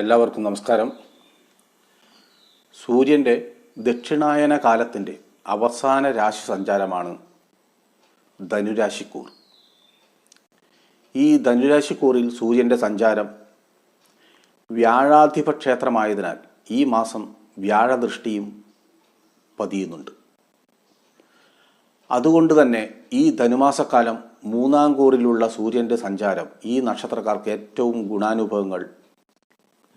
എല്ലാവർക്കും നമസ്കാരം. സൂര്യന്റെ ദക്ഷിണായന കാലത്തിന്റെ അവസാന രാശി സഞ്ചാരമാണ് ധനുരാശിക്കൂർ. ഈ ധനുരാശിക്കൂറിൽ സൂര്യന്റെ സഞ്ചാരം വ്യാഴാധിപ ക്ഷേത്രമായതിനാൽ ഈ മാസം വ്യാഴദൃഷ്ടിയും പതിയുന്നുണ്ട്. അതുകൊണ്ട് തന്നെ ഈ ധനുമാസക്കാലം മൂന്നാം കൂറിലുള്ള സൂര്യന്റെ സഞ്ചാരം ഈ നക്ഷത്രക്കാർക്ക് ഏറ്റവും ഗുണാനുഭവങ്ങൾ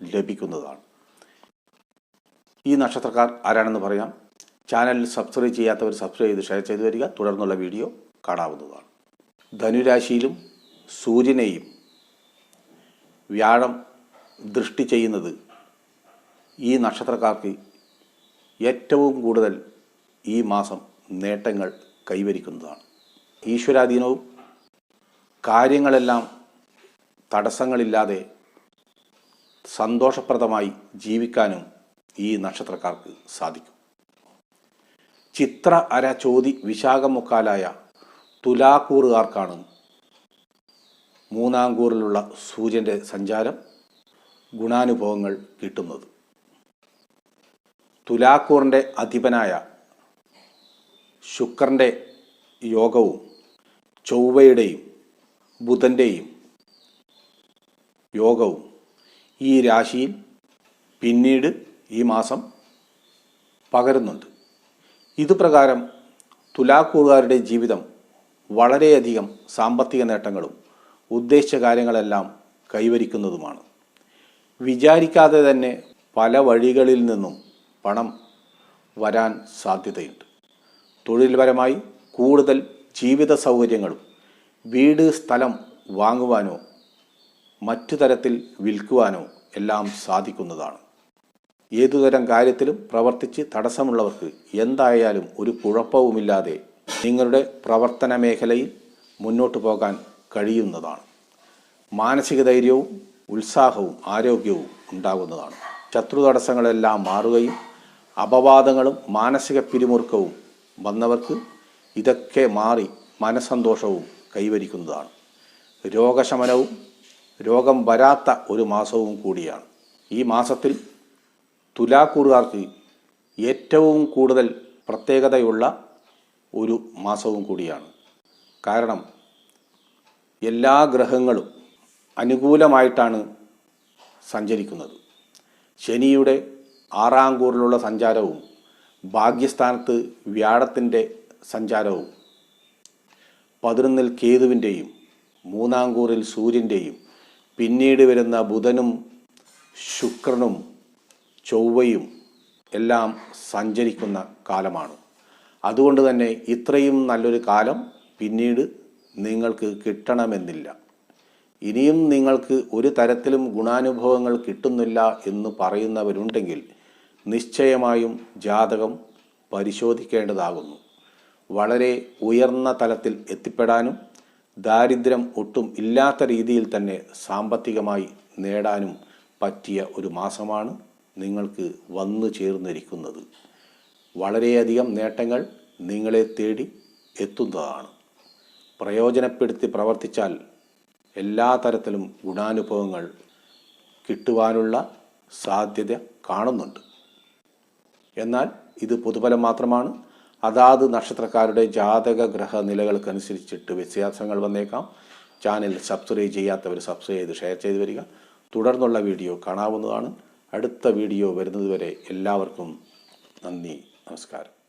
ലഭിക്കുന്നതാണ്. ഈ നക്ഷത്രക്കാർ ആരാണെന്ന് പറയാം. ചാനൽ സബ്സ്ക്രൈബ് ചെയ്യാത്തവർ സബ്സ്ക്രൈബ് ചെയ്ത് ഷെയർ ചെയ്ത് വരിക. തുടർന്നുള്ള വീഡിയോ കാണാവുന്നതാണ്. ധനുരാശിയിലും സൂര്യനെയും വ്യാഴം ദൃഷ്ടി ചെയ്യുന്നത് ഈ നക്ഷത്രക്കാർക്ക് ഏറ്റവും കൂടുതൽ ഈ മാസം നേട്ടങ്ങൾ കൈവരിക്കുന്നതാണ്. ഈശ്വരാധീനവും കാര്യങ്ങളെല്ലാം തടസ്സങ്ങളില്ലാതെ സന്തോഷപ്രദമായി ജീവിക്കാനും ഈ നക്ഷത്രക്കാർക്ക് സാധിക്കും. ചിത്ര അര ചോതി വിശാഖമുക്കാലായ തുലാക്കൂറുകാർക്കാണ് മൂന്നാം കൂറിലുള്ള സൂര്യന്റെ സഞ്ചാരം ഗുണാനുഭവങ്ങൾ കിട്ടുന്നത്. തുലാക്കൂറിന്റെ അധിപനായ ശുക്രന്റെ യോഗവും ചൊവ്വയുടെയും ബുധന്റെയും യോഗവും ഈ രാശിയിൽ പിന്നീട് ഈ മാസം പകരുന്നുണ്ട്. ഇതുപ്രകാരം തുലാക്കൂറുകാരുടെ ജീവിതം വളരെയധികം സാമ്പത്തിക നേട്ടങ്ങളും ഉദ്ദേശിച്ച കാര്യങ്ങളെല്ലാം കൈവരിക്കുന്നതുമാണ്. വിചാരിക്കാതെ തന്നെ പല വഴികളിൽ നിന്നും പണം വരാൻ സാധ്യതയുണ്ട്. തൊഴിൽപരമായി കൂടുതൽ ജീവിത സൗകര്യങ്ങളും വീട് സ്ഥലം വാങ്ങുവാനോ മറ്റു തരത്തിൽ വിൽക്കുവാനോ എല്ലാം സാധിക്കുന്നതാണ്. ഏതുതരം കാര്യത്തിലും പ്രവർത്തിച്ച് തടസ്സമുള്ളവർക്ക് എന്തായാലും ഒരു കുഴപ്പവുമില്ലാതെ നിങ്ങളുടെ പ്രവർത്തന മേഖലയിൽ മുന്നോട്ട് പോകാൻ കഴിയുന്നതാണ്. മാനസിക ധൈര്യവും ഉത്സാഹവും ആരോഗ്യവും ഉണ്ടാകുന്നതാണ്. ശത്രു തടസ്സങ്ങളെല്ലാം മാറുകയും അപവാദങ്ങളും മാനസിക പിരിമുറുക്കവും വന്നവർക്ക് ഇതൊക്കെ മാറി മനസന്തോഷവും കൈവരിക്കുന്നതാണ്. രോഗശമനവും രോഗം വരാത്ത ഒരു മാസവും കൂടിയാണ്. ഈ മാസത്തിൽ തുലാക്കൂറുകാർക്ക് ഏറ്റവും കൂടുതൽ പ്രത്യേകതയുള്ള ഒരു മാസവും കൂടിയാണ്. കാരണം എല്ലാ ഗ്രഹങ്ങളും അനുകൂലമായിട്ടാണ് സഞ്ചരിക്കുന്നത്. ശനിയുടെ ആറാം കൂറിലുള്ള സഞ്ചാരവും ഭാഗ്യസ്ഥാനത്ത് വ്യാഴത്തിന്റെ സഞ്ചാരവും പതിനൊന്നിൽ കേതുവിന്റെയും മൂന്നാം കൂറിൽ സൂര്യന്റെയും പിന്നീട് വരുന്ന ബുധനും ശുക്രനും ചൊവ്വയും എല്ലാം സഞ്ചരിക്കുന്ന കാലമാണ്. അതുകൊണ്ട് തന്നെ ഇത്രയും നല്ലൊരു കാലം പിന്നീട് നിങ്ങൾക്ക് കിട്ടണമെന്നില്ല. ഇനിയും നിങ്ങൾക്ക് ഒരു തരത്തിലും ഗുണാനുഭവങ്ങൾ കിട്ടുന്നില്ല എന്ന് പറയുന്നവരുണ്ടെങ്കിൽ നിശ്ചയമായും ജാതകം പരിശോധിക്കേണ്ടതാകുന്നു. വളരെ ഉയർന്ന തലത്തിൽ എത്തിപ്പെടാനും ദാരിദ്ര്യം ഒട്ടും ഇല്ലാത്ത രീതിയിൽ തന്നെ സാമ്പത്തികമായി നേടാനും പറ്റിയ ഒരു മാസമാണ് നിങ്ങൾക്ക് വന്നു ചേർന്നിരിക്കുന്നത്. വളരെയധികം നേട്ടങ്ങൾ നിങ്ങളെ തേടി എത്തുന്നതാണ്. പ്രയോജനപ്പെടുത്തി പ്രവർത്തിച്ചാൽ എല്ലാ തരത്തിലും ഗുണാനുഭവങ്ങൾ കിട്ടുവാനുള്ള സാധ്യത കാണുന്നുണ്ട്. എന്നാൽ ഇത് പൊതുഫലം മാത്രമാണ്. അതാത് നക്ഷത്രക്കാരുടെ ജാതക ഗ്രഹ നിലകൾക്കനുസരിച്ചിട്ട് വ്യത്യാസങ്ങൾ വന്നേക്കാം. ചാനൽ സബ്സ്ക്രൈബ് ചെയ്യാത്തവർ സബ്സ്ക്രൈബ് ചെയ്ത് ഷെയർ ചെയ്ത് വരിക. തുടർന്നുള്ള വീഡിയോ കാണാവുന്നതാണ്. അടുത്ത വീഡിയോ വരുന്നതുവരെ എല്ലാവർക്കും നന്ദി നമസ്കാരം.